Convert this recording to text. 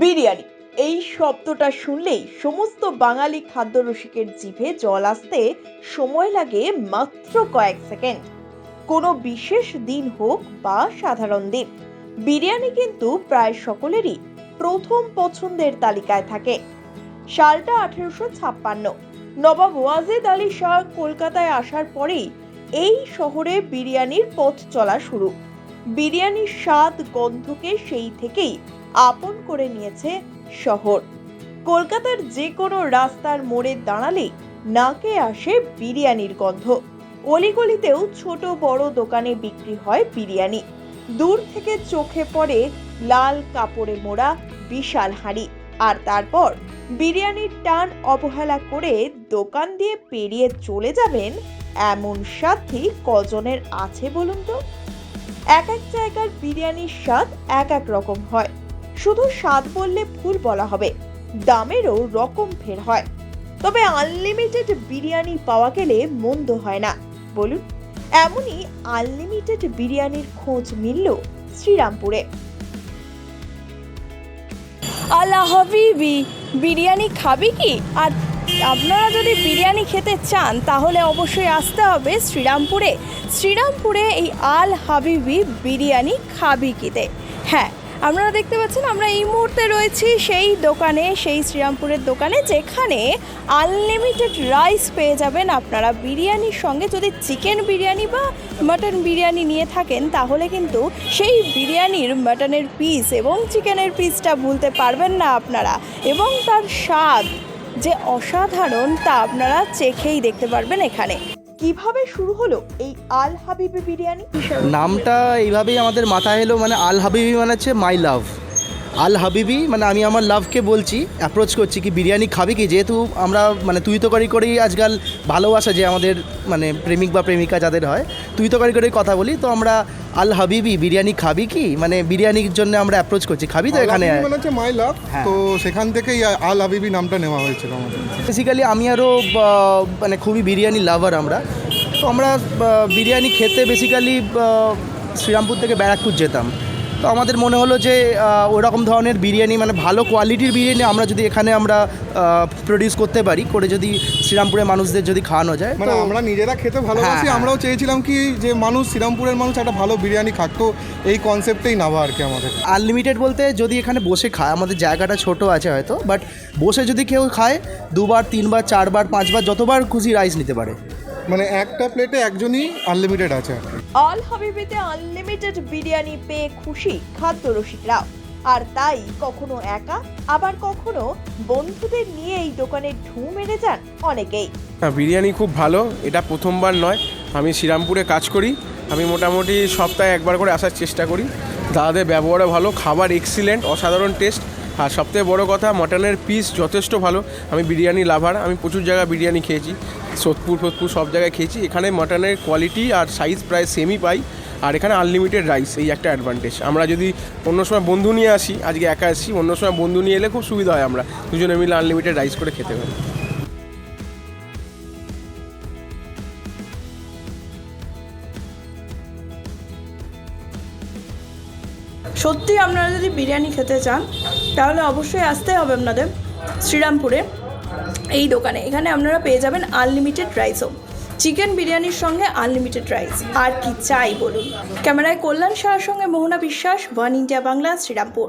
বিরিয়ানি। এই শব্দটা শুনলেই সমস্ত বাঙালি খাদ্য রসিকের জিভে জল আসতে সময় লাগে মাত্র কয়েক সেকেন্ড। কোনো বিশেষ দিন হোক বা সাধারণ দিন। বিরিয়ানি কিন্তু প্রায় সকলেরই প্রথম পছন্দের তালিকায় থাকে। সালটা আঠেরোশো ছাপ্পান্ন। নবাব ওয়াজেদ আলী শাহ কলকাতায় আসার পরেই এই শহরে বিরিয়ানির পথ চলা শুরু। বিরিয়ানির স্বাদ গন্ধকে সেই থেকেই আপন করে নিয়েছে শহর। কলকাতার যে কোনো রাস্তার মোড়ে দাঁড়ালেই নাকে আসে বিরিয়ানির গন্ধ। অলিগলিতেও ছোট বড় দোকানে বিক্রি হয় বিরিয়ানি। দূর থেকে চোখে পড়ে লাল কাপড়ে মোড়া বিশাল হাঁড়ি। আর তারপর বিরিয়ানির টান অবহেলা করে দোকান দিয়ে পেরিয়ে চলে যাবেন এমন সাথী কজনের আছে বলুন তো? এক এক জায়গার বিরিয়ানির স্বাদ এক এক রকম হয়। শুধু স্বাদ বললে ভুল বলা হবে, দামেরও রকম ফের হয়। তবে আনলিমিটেড বিরিয়ানি পাওয়া গেলে মন্দ হয় না, বলুন। এমনই আনলিমিটেড বিরিয়ানির খোঁজ মিলল শ্রীরামপুরে। আল্লাহ বিরিয়ানি খাবি কি? আর আপনারা যদি বিরিয়ানি খেতে চান, তাহলে অবশ্যই আসতে হবে শ্রীরামপুরে। শ্রীরামপুরে এই আল হাবিবি বিরিয়ানি খাবি কিতে? হ্যাঁ আপনারা দেখতে পাচ্ছেন আমরা এই মুহূর্তে রয়েছি সেই দোকানে, সেই শ্রীরামপুরের দোকানে, যেখানে আনলিমিটেড রাইস পেয়ে যাবেন আপনারা বিরিয়ানির সঙ্গে। যদি চিকেন বিরিয়ানি বা মাটন বিরিয়ানি নিয়ে থাকেন, তাহলে কিন্তু সেই বিরিয়ানির, মাটনের পিস এবং চিকেনের পিসটা ভুলতে পারবেন না আপনারা। এবং তার স্বাদ যে অসাধারণ তা আপনারা চেখেই দেখতে পারবেন এখানে। কীভাবে শুরু হলো এই আল হাবিবি বিরিয়ানি? নামটা এইভাবেই আমাদের মাথায় এলো মানে আল হাবিবি মানে হচ্ছে মাই লাভ। আল হাবিবি মানে আমি আমার লাভকে বলছি অ্যাপ্রোচ করছি কি বিরিয়ানি খাবি কি? যেহেতু আমরা মানে তুই তো করি করেই আজকাল ভালোবাসা যে আমাদের মানে প্রেমিক বা প্রেমিকা যাদের হয় তুই তো করি করেই কথা বলি তো আমরা আল হাবিবি বিরিয়ানি খাবি কি? মানে বিরিয়ানির জন্য আমরা অ্যাপ্রোচ করছি খাবি তো এখানে? মানে হচ্ছে মাই লাভ হ্যাঁ। তো সেখান থেকেই আল হাবিবি নামটা নেওয়া হয়েছিল আমাদের। বেসিক্যালি আমি আরও মানে খুবই বিরিয়ানি লাভার আমরা। তো আমরা বিরিয়ানি খেতে বেসিক্যালি শ্রীরামপুর থেকে ব্যারাকপুর যেতাম। তো আমাদের মনে হলো যে ওরকম ধরনের বিরিয়ানি মানে ভালো কোয়ালিটির বিরিয়ানি আমরা যদি এখানে আমরা প্রডিউস করতে পারি করে যদি শ্রীরামপুরের মানুষদের যদি খাওয়ানো যায় মানে আমরা নিজেরা খেতে ভালোবাসি হ্যাঁ, আমরাও চেয়েছিলাম কি যে মানুষ শ্রীরামপুরের মানুষ একটা ভালো বিরিয়ানি খাক তো এই কনসেপ্টেই নেওয়া আর কি আমাদের। আনলিমিটেড বলতে যদি এখানে বসে খায় আমাদের জায়গাটা ছোট আছে হয়তো বাট বসে যদি কেউ খায় দুবার তিনবার চারবার পাঁচবার যতবার খুশি রাইস নিতে পারে। মানে একটা প্লেটে একজনই আনলিমিটেড আছে অল হাবিবিতে আনলিমিটেড বিরিয়ানি পেয়ে খুশি খাদ্য রসিকরা আর তাই কখনো একা, আবার কখনো বন্ধুদের নিয়ে এই দোকানে ঢু মেরে যান অনেকেই। হ্যাঁ বিরিয়ানি খুব ভালো, এটা প্রথমবার নয়। আমি শ্রীরামপুরে কাজ করি, আমি মোটামুটি সপ্তাহে একবার করে আসার চেষ্টা করি। দাদাদের ব্যবহারও ভালো, খাবার এক্সিলেন্ট অসাধারণ টেস্ট আর সবথেকে বড় কথা মটনের পিস যথেষ্ট ভালো। আমি বিরিয়ানি লাভার আমি প্রচুর জায়গায় বিরিয়ানি খেয়েছি। সোদপুর ফোদপুর সব জায়গায় খেয়েছি। এখানে মাটনের কোয়ালিটি আর সাইজ প্রায় সেমই পাই। আর এখানে আনলিমিটেড রাইস এই একটা অ্যাডভান্টেজ আমরা যদি অন্য সময় বন্ধু নিয়ে আসি, আজকে একা আসি অন্য সময় বন্ধু নিয়ে এলে খুব সুবিধা হয় আমরা। দুজনে মিলে আনলিমিটেড রাইস করে খেতে পারি। সত্যি আপনারা যদি বিরিয়ানি খেতে চান, তাহলে অবশ্যই আসতে হবে আপনাদের শ্রীরামপুরে। এই দোকানে। এখানে আপনারা পেয়ে যাবেন আনলিমিটেড রাইসও চিকেন বিরিয়ানির সঙ্গে আনলিমিটেড রাইস আর কি চাই বলুন? ক্যামেরায় কল্যাণ শাহর সঙ্গে মোহনা বিশ্বাস ওয়ান ইন্ডিয়া বাংলা শ্রীরামপুর।